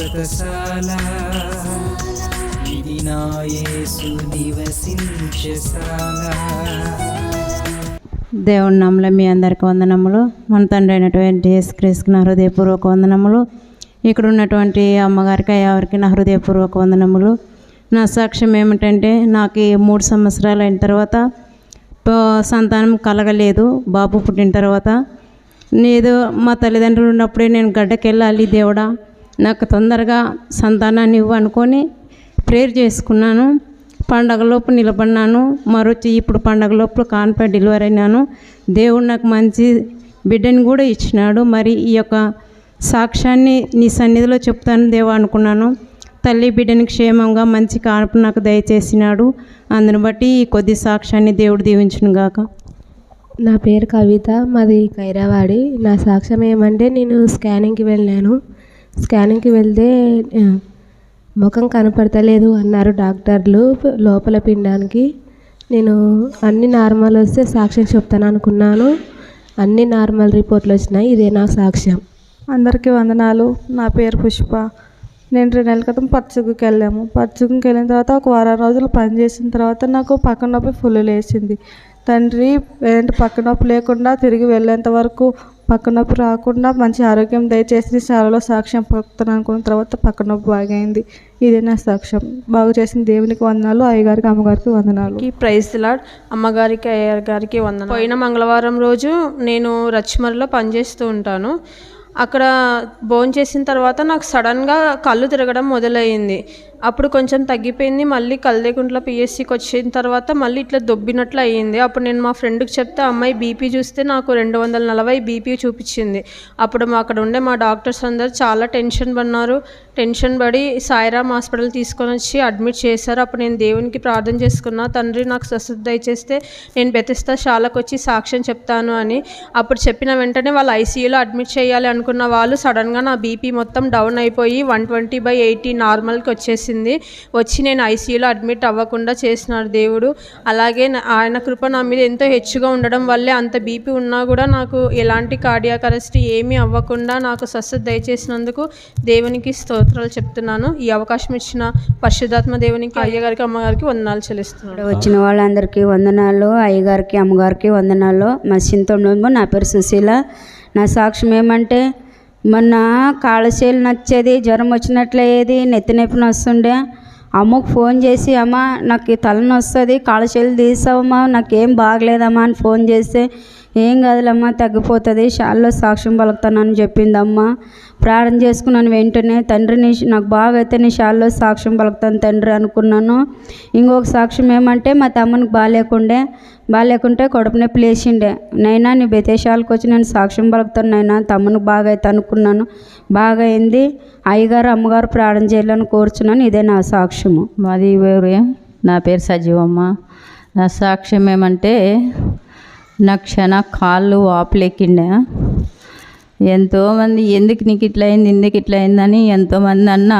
శాశ్వతశాల ఇది నా యేసు నివసించశాల దేవుని మీ అందరికి వందనములు. మన తండ్రి అయినటువంటి యేసుక్రీస్తుకి నా హృదయపూర్వక వందనములు. ఇక్కడ ఉన్నటువంటి అమ్మగారికి అయ్యవారికి నా హృదయపూర్వక వందనములు. నా సాక్ష్యం ఏమిటంటే నాకు ఈ మూడు సంవత్సరాలు అయిన తర్వాత సంతానం కలగలేదు. బాబు పుట్టిన తర్వాత నేను మా తల్లిదండ్రులు ఉన్నప్పుడే నేను గడ్డకి వెళ్ళాలి దేవుడా. నాకు తొందరగా సంతానాన్ని ఇవ్వు అనుకొని ప్రేయర్ చేసుకున్నాను. పండగలోపు నిలబడినాను. మరొచ్చి ఇప్పుడు పండగలోపు కాన్పై డెలివరీ అయినాను. దేవుడు నాకు మంచి బిడ్డని కూడా ఇచ్చినాడు. మరి ఈ యొక్క సాక్ష్యాన్ని నీ సన్నిధిలో చెప్తాను దేవా అనుకున్నాను. తల్లి బిడ్డని క్షేమంగా మంచి కాన్పు నాకు దయచేసినాడు. అందుని బట్టి ఈ కొద్ది సాక్ష్యాన్ని దేవుడు దీవించును గాక. నా పేరు కవిత. మాది కైరావాడి. నా సాక్ష్యం ఏమంటే నేను స్కానింగ్కి వెళ్ళాను. స్కానింగ్కి వెళ్తే ముఖం కనపడతలేదు అన్నారు డాక్టర్లు లోపల పిండానికి. నేను అన్ని నార్మల్ వస్తే సాక్ష్యం చెప్తాను అనుకున్నాను. అన్ని నార్మల్ రిపోర్ట్లు వచ్చినాయి ఇదే నా సాక్ష్యం. అందరికీ వందనాలు. నా పేరు పుష్ప. నేను రెండు నెలల క్రితం పచ్చుకుకి వెళ్ళాము. పచ్చుకుకి వెళ్ళిన తర్వాత ఒక వారం రోజులు పని చేసిన తర్వాత నాకు పక్క నొప్పి ఫుల్ లేచింది. తండ్రి ఏంటి పక్క నొప్పి లేకుండా తిరిగి వెళ్ళేంత వరకు పక్కనొప్పి రాకుండా మంచి ఆరోగ్యం దయచేసి శాలలో సాక్ష్యం పలుకుతాను అనుకున్న తర్వాత పక్కనొప్పి బాగైంది. ఇదే నా సాక్ష్యం. బాగు చేసిన దేవునికి వందనాలు అయ్యగారికి అమ్మగారికి వందనాలు. ఈ ప్రైజ్ లాడ్ అమ్మగారికి అయ్యారు గారికి వందన పోయిన మంగళవారం రోజు నేను రచ్మరిలో పనిచేస్తూ ఉంటాను. అక్కడ భోంచేసిన తర్వాత నాకు సడన్గా కళ్ళు తిరగడం మొదలయ్యింది అప్పుడు కొంచెం తగ్గిపోయింది. మళ్ళీ కల్దేకుంట్ల పిఎస్సికి వచ్చిన తర్వాత మళ్ళీ ఇట్లా దొబ్బినట్లు అయ్యింది. అప్పుడు నేను మా ఫ్రెండ్కి చెప్తే అమ్మాయి బీపీ చూస్తే నాకు రెండు వందల నలభై బీపీ చూపించింది. అప్పుడు మా అక్కడ ఉండే మా డాక్టర్స్ అందరు చాలా టెన్షన్ పడినారు. టెన్షన్ పడి సాయిరామ్ హాస్పిటల్ తీసుకొని వచ్చి అడ్మిట్ చేశారు. అప్పుడు నేను దేవునికి ప్రార్థన చేసుకున్నా తండ్రి నాకు స్వస్థత దయచేస్తే నేను బెతిస్తా శాలకు వచ్చి సాక్ష్యం చెప్తాను అని. అప్పుడు చెప్పిన వెంటనే వాళ్ళు ఐసీయూలో అడ్మిట్ చేయాలి అనుకున్న వాళ్ళు సడన్గా నా బీపీ మొత్తం డౌన్ అయిపోయి వన్ ట్వంటీ బై ఎయిటీ నార్మల్కి వచ్చేసి వచ్చింది వచ్చి నేను ఐసీయూలో అడ్మిట్ అవ్వకుండా చేసినాడు దేవుడు. అలాగే ఆయన కృప నా మీద ఎంతో హెచ్చుగా ఉండడం వల్లే అంత బీపీ ఉన్నా కూడా నాకు ఎలాంటి కార్డియాక్ అరెస్ట్ ఏమీ అవ్వకుండా నాకు స్వస్థత దయచేసినందుకు దేవునికి స్తోత్రాలు చెప్తున్నాను. ఈ అవకాశం ఇచ్చిన పరిశుద్ధాత్మ దేవునికి అయ్యగారికి అమ్మగారికి వందనాలు చెల్లిస్తున్నాడు వచ్చిన వాళ్ళందరికీ వందనాలు అయ్యగారికి అమ్మగారికి వందనాలు. మా చింతమ్మ నా పేరు సుశీల. నా సాక్ష్యం ఏమంటే మొన్న కాళ్ళశీలు నచ్చేది జ్వరం వచ్చినట్లయ్యేది నెత్తి నొప్పి వస్తుండే అమ్మకు ఫోన్ చేసి అమ్మ నాకు తలనొస్తుంది వస్తుంది కాళ్ళశీలు తీసావమ్మా నాకేం బాగలేదమ్మా అని ఫోన్ చేస్తే ఏం కాదులమ్మా తగ్గిపోతుంది షాల్లో సాక్ష్యం పలుకుతానని చెప్పిందమ్మ. ప్రార్థన చేసుకున్నాను వెంటనే తండ్రిని నాకు బాగా అయితే నీ షాల్లో సాక్ష్యం పలుకుతాను తండ్రి అనుకున్నాను. ఇంకొక సాక్ష్యం ఏమంటే మా తమ్మునికి బాగాలేకుండే బాగాలేకుంటే కడుపు నొప్పి లేచిండే నైనా నీ బెతేశాలకు వచ్చి నేను సాక్ష్యం పలుకుతాను నైనా తమ్మునికి బాగా అయితే అనుకున్నాను. బాగా అయింది అయ్యగారు అమ్మగారు ప్రార్థన చేయాలని కోరుచున్నాను. ఇదే నా సాక్ష్యము. మాది నా పేరు సజీవమ్మ. నా సాక్ష్యం ఏమంటే నా క్షణ కాళ్ళు వాపులెక్కిండే ఎంతోమంది ఎందుకు నీకు ఇట్లా అయింది ఎందుకు ఇట్లా అయిందని ఎంతోమంది అన్న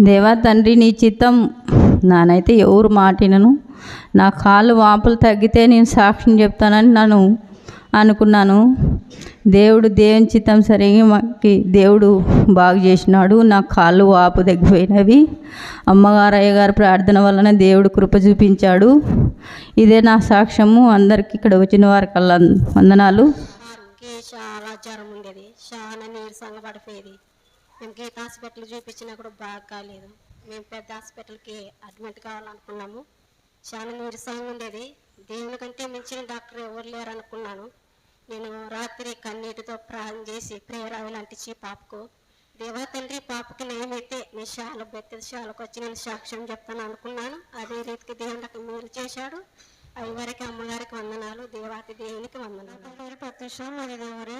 దేవా తండ్రి నీ చిత్తం నానైతే ఎవరు మాటినను? నా కాళ్ళు వాపులు తగ్గితే నేను సాక్ష్యం చెప్తానని నన్ను అనుకున్నాను. దేవుడు దేవుని చిత్తం సరిగి మాకి దేవుడు బాగు చేసినాడు. నా కాళ్ళు వాపు తగ్గిపోయినవి అమ్మగారు అయ్యగారు ప్రార్థన వలన దేవుడు కృప చూపించాడు. ఇదే నా సాక్ష్యము. అందరికి ఇక్కడ వచ్చిన వారికల్లా వందనాలు. చాలా జ్వరం ఉండేది. చాలా నీరసంగా పడిపోయేది. మేము గీత హాస్పిటల్ చూపించినా కూడా బాగా కాలేదు. మేము పెద్ద హాస్పిటల్కి అడ్మిట్ కావాలనుకున్నాము. చాలా నీరసంగా ఉండేది. దేవుని కంటే మించిన డాక్టర్ ఎవరు లేరు అనుకున్నాను నేను రాత్రి కన్నీటితో ప్రాణం చేసి ప్రేయర్ అంటించి పాపకు దేవా తండ్రి పాపకి నేనైతే నీ శాల బెత్తది శాలకు వచ్చి నేను సాక్ష్యం చెప్తాను అనుకున్నాను. అదే రీతికి దేవుడు నాకు మేలు చేశాడు. అయ్యవారికి అమ్మగారికి వందనాలు దేవాతి దేవునికి వందనాలు. ప్రత్యక్షం ప్రత్యూష మాది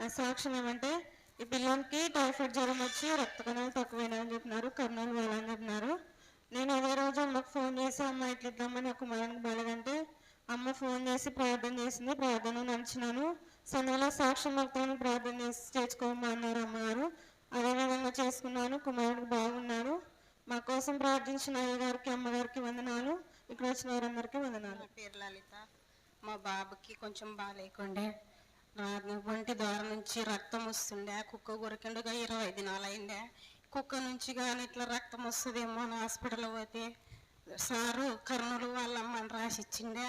నా సాక్ష్యం ఏమంటే ఈ పిల్లలకి టైఫాయిడ్ జ్వరం వచ్చి రక్త కణాలు తక్కువైనాయని చెప్పినారు కర్నూలు వెళ్ళని చెప్పినారు. నేను అదే రోజు అమ్మకు ఫోన్ చేసి అమ్మ ఇట్లా ఇద్దామని ఒక మనకు బాగాలంటే అమ్మ ఫోన్ చేసి ప్రార్థన చేసింది ప్రార్థన నడిచినాను. సందులో సాక్ష్యం భక్తాన్ని ప్రార్థన చేసి చేర్చుకోమన్నారు అమ్మగారు. అదే విధంగా చేసుకున్నాను కుమారుడు బాగున్నాడు. మా కోసం ప్రార్థించిన అయ్యగారికి అమ్మగారికి వందనాలు. ఇక్కడ వచ్చిన వారందరికీ వందనాలు. పేరు లలిత. మా బాబుకి కొంచెం బాగాలేకుండే. నా ఒంటి ద్వారా నుంచి రక్తం వస్తుండే. కుక్క కొరికిండుగా ఇరవై దినాలు అయిందే కుక్క నుంచి కానీ ఇట్లా రక్తం వస్తుందేమో అని హాస్పిటల్ పోతే సారు కర్నూలు వాళ్ళ అమ్మని రాసి ఇచ్చిండే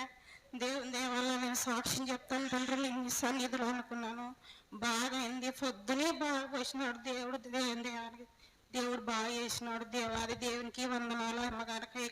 దేవుని దేవల్ల నేను సాక్ష్యం చెప్తాను తండ్రి నేను మీ సన్నిధిలో అనుకున్నాను. బాగా అయింది. పొద్దునే బాగా పోసినాడు దేవుడు దేవుని దేవుడు బాగా చేసినాడు. దేవాది దేవునికి వందనాలు అమ్మగారికి